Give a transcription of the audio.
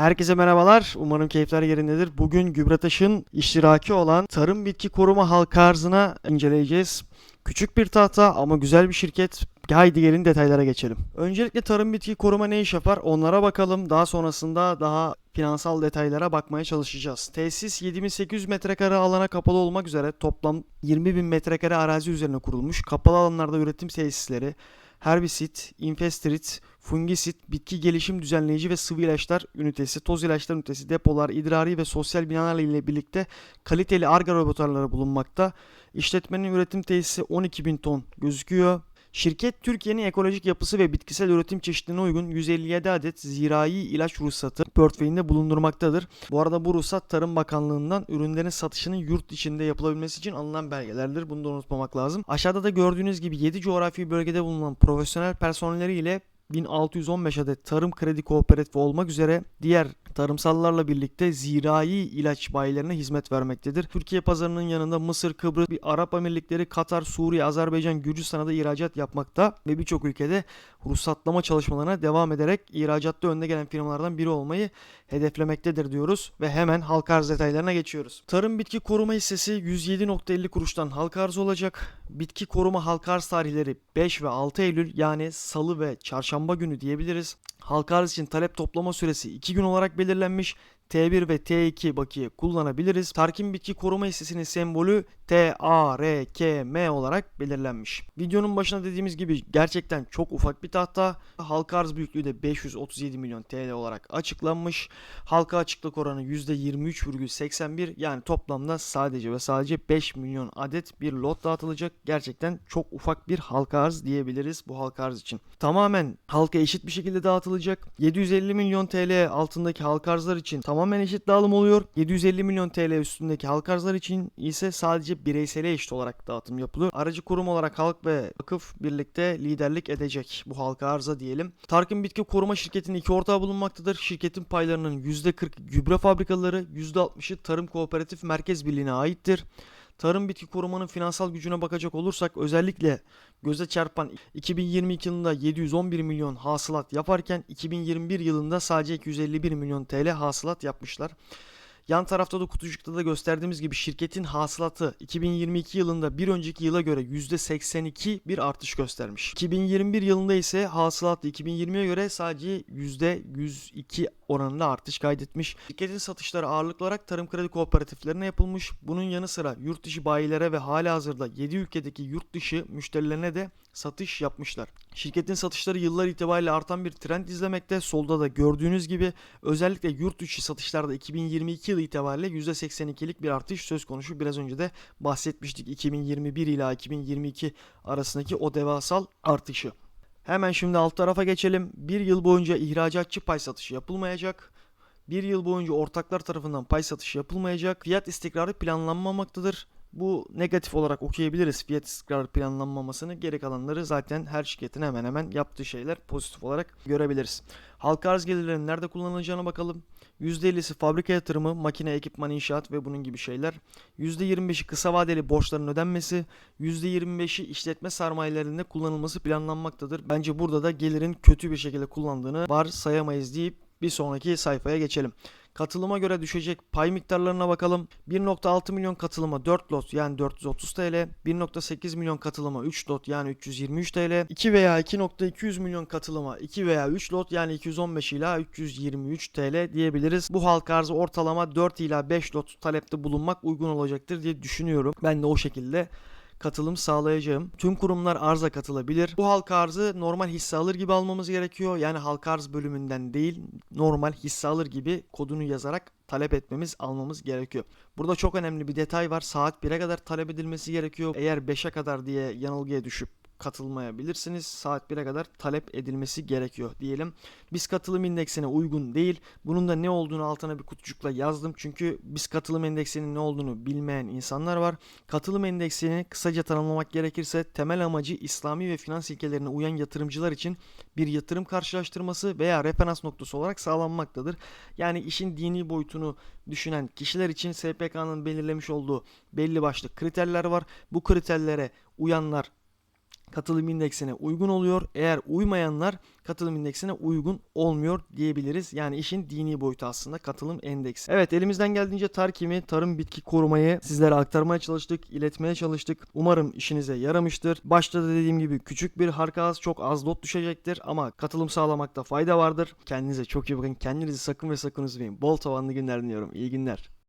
Herkese merhabalar. Umarım keyifler yerindedir. Bugün Gübretaş'ın iştiraki olan Tarım Bitki Koruma Halka Arzı'na inceleyeceğiz. Küçük bir tahta ama güzel bir şirket. Haydi gelin detaylara geçelim. Öncelikle Tarım Bitki Koruma ne iş yapar onlara bakalım. Daha sonrasında daha finansal detaylara bakmaya çalışacağız. Tesis 7800 metrekare alana kapalı olmak üzere toplam 20.000 metrekare arazi üzerine kurulmuş. Kapalı alanlarda üretim tesisleri, herbisit, infestrit, fungisit, bitki gelişim düzenleyici ve sıvı ilaçlar ünitesi, toz ilaçlar ünitesi, depolar, idrari ve sosyal binalar ile birlikte kaliteli arga laboratuvarları bulunmakta. İşletmenin üretim tesisi 12.000 ton gözüküyor. Şirket Türkiye'nin ekolojik yapısı ve bitkisel üretim çeşitliliğine uygun 157 adet zirai ilaç ruhsatı portföyünde bulundurmaktadır. Bu arada bu ruhsat Tarım Bakanlığı'ndan ürünlerin satışının yurt içinde yapılabilmesi için alınan belgelerdir. Bunu da unutmamak lazım. Aşağıda da gördüğünüz gibi 7 coğrafi bölgede bulunan profesyonel personelleriyle 1615 adet tarım kredi kooperatifi olmak üzere diğer tarımsallarla birlikte zirai ilaç bayilerine hizmet vermektedir. Türkiye pazarının yanında Mısır, Kıbrıs, bir Arap Emirlikleri, Katar, Suriye, Azerbaycan, Gürcistan'a da ihracat yapmakta ve birçok ülkede ruhsatlama çalışmalarına devam ederek ihracatta önde gelen firmalardan biri olmayı hedeflemektedir diyoruz ve hemen halka arz detaylarına geçiyoruz. Tarım bitki koruma hissesi 107.50 kuruştan halka arz olacak. Bitki koruma halka arz tarihleri 5 ve 6 Eylül yani salı ve çarşamba günü diyebiliriz. Halka arz için talep toplama süresi 2 gün olarak belirlenmiş. T1 ve T2 bakiye kullanabiliriz. Tarkim bitki koruma hissesinin sembolü TARKM olarak belirlenmiş. Videonun başında dediğimiz gibi gerçekten çok ufak bir tahta. Halka arz büyüklüğü de 537 milyon TL olarak açıklanmış. Halka açıklık oranı %23,81 yani toplamda sadece ve sadece 5 milyon adet bir lot dağıtılacak. Gerçekten çok ufak bir halka arz diyebiliriz bu halka arz için. Tamamen halka eşit bir şekilde dağıtılacak. 750 milyon TL altındaki halka arzlar için tamamen eşit dağılım oluyor. 750 milyon TL üstündeki halka arzlar için ise sadece bireysele eşit olarak dağıtım yapılıyor. Aracı kurum olarak halk ve vakıf birlikte liderlik edecek bu halka arza diyelim. Tarkın Bitki Koruma Şirketi'nin iki ortağı bulunmaktadır. Şirketin paylarının %40 gübre fabrikaları, %60'ı Tarım Kooperatif Merkez Birliği'ne aittir. Tarım bitki korumanın finansal gücüne bakacak olursak özellikle göze çarpan 2022 yılında 711 milyon hasılat yaparken 2021 yılında sadece 251 milyon TL hasılat yapmışlar. Yan tarafta da kutucukta da gösterdiğimiz gibi şirketin hasılatı 2022 yılında bir önceki yıla göre %82 bir artış göstermiş. 2021 yılında ise hasılatı 2020'ye göre sadece %102 oranında artış kaydetmiş. Şirketin satışları ağırlıklı olarak tarım kredi kooperatiflerine yapılmış. Bunun yanı sıra yurt dışı bayilere ve hali hazırda 7 ülkedeki yurt dışı müşterilerine de satış yapmışlar. Şirketin satışları yıllar itibariyle artan bir trend izlemekte. Solda da gördüğünüz gibi özellikle yurt dışı satışlarda 2022 yılı itibariyle %82'lik bir artış söz konusu. Biraz önce de bahsetmiştik 2021 ila 2022 arasındaki o devasal artışı. Hemen şimdi alt tarafa geçelim. Bir yıl boyunca ihracatçı pay satışı yapılmayacak. Bir yıl boyunca ortaklar tarafından pay satışı yapılmayacak. Fiyat istikrarı planlanmamaktadır. Bu negatif olarak okuyabiliriz fiyat istikrarı planlanmamasını. Geri kalanları zaten her şirketin hemen hemen yaptığı şeyler pozitif olarak görebiliriz. Halka arz gelirlerinin nerede kullanılacağına bakalım. %50'si fabrika yatırımı, makine, ekipman, inşaat ve bunun gibi şeyler. %25'i kısa vadeli borçların ödenmesi, %25'i işletme sermayelerinde kullanılması planlanmaktadır. Bence burada da gelirin kötü bir şekilde kullandığını varsayamayız deyip bir sonraki sayfaya geçelim. Katılıma göre düşecek pay miktarlarına bakalım. 1.6 milyon katılıma 4 lot yani 430 TL, 1.8 milyon katılıma 3 lot yani 323 TL, 2 veya 2.200 milyon katılıma 2 veya 3 lot yani 215 ila 323 TL diyebiliriz. Bu halka arzı ortalama 4 ila 5 lot talepte bulunmak uygun olacaktır diye düşünüyorum. Ben de o şekilde katılım sağlayacağım. Tüm kurumlar arza katılabilir. Bu halka arzı normal hisse alır gibi almamız gerekiyor. Yani halka arz bölümünden değil normal hisse alır gibi kodunu yazarak talep etmemiz almamız gerekiyor. Burada çok önemli bir detay var. Saat 1'e kadar talep edilmesi gerekiyor. Eğer 5'e kadar diye yanılgıya düşüp katılmayabilirsiniz. Saat 1'e kadar talep edilmesi gerekiyor diyelim. Biz katılım indeksine uygun değil. Bunun da ne olduğunu altına bir kutucukla yazdım. Çünkü biz katılım endeksinin ne olduğunu bilmeyen insanlar var. Katılım endeksini kısaca tanımlamak gerekirse temel amacı İslami ve finans ilkelerine uyan yatırımcılar için bir yatırım karşılaştırması veya referans noktası olarak sağlanmaktadır. Yani işin dini boyutunu düşünen kişiler için SPK'nın belirlemiş olduğu belli başlı kriterler var. Bu kriterlere uyanlar katılım indeksine uygun oluyor. Eğer uymayanlar katılım indeksine uygun olmuyor diyebiliriz. Yani işin dini boyutu aslında katılım endeksi. Evet elimizden geldiğince Tarkim'i, tarım bitki korumayı sizlere aktarmaya çalıştık, iletmeye çalıştık. Umarım işinize yaramıştır. Başta da dediğim gibi küçük bir harka az çok az lot düşecektir ama katılım sağlamakta fayda vardır. Kendinize çok iyi bakın. Kendinizi sakın ve sakın üzmeyin. Bol tavanlı günler diliyorum. İyi günler.